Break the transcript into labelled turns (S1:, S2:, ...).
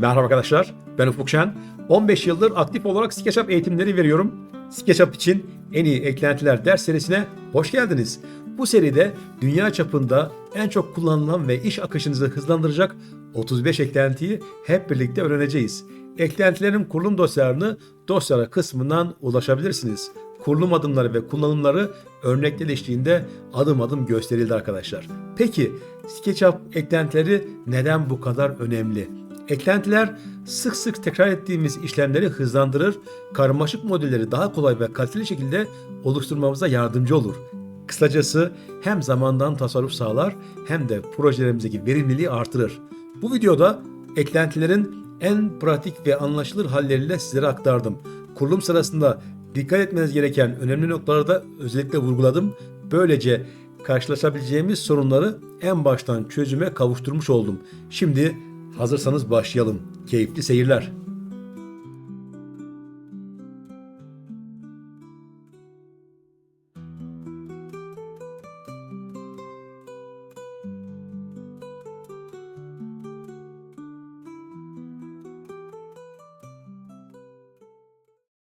S1: Merhaba arkadaşlar, ben Ufuk Şen. 15 yıldır aktif olarak SketchUp eğitimleri veriyorum. SketchUp için en iyi eklentiler ders serisine hoş geldiniz. Bu seride dünya çapında en çok kullanılan ve iş akışınızı hızlandıracak 35 eklentiyi hep birlikte öğreneceğiz. Eklentilerin kurulum dosyalarını dosyalar kısmından ulaşabilirsiniz. Kurulum adımları ve kullanımları örnekler eşliğinde adım adım gösterildi arkadaşlar. Peki SketchUp eklentileri neden bu kadar önemli? Eklentiler sık sık tekrar ettiğimiz işlemleri hızlandırır, karmaşık modelleri daha kolay ve kaliteli şekilde oluşturmamıza yardımcı olur. Kısacası hem zamandan tasarruf sağlar hem de projelerimizdeki verimliliği artırır. Bu videoda eklentilerin en pratik ve anlaşılır halleriyle sizlere aktardım. Kurulum sırasında dikkat etmeniz gereken önemli noktaları da özellikle vurguladım. Böylece karşılaşabileceğimiz sorunları en baştan çözüme kavuşturmuş oldum. Şimdi hazırsanız başlayalım. Keyifli seyirler.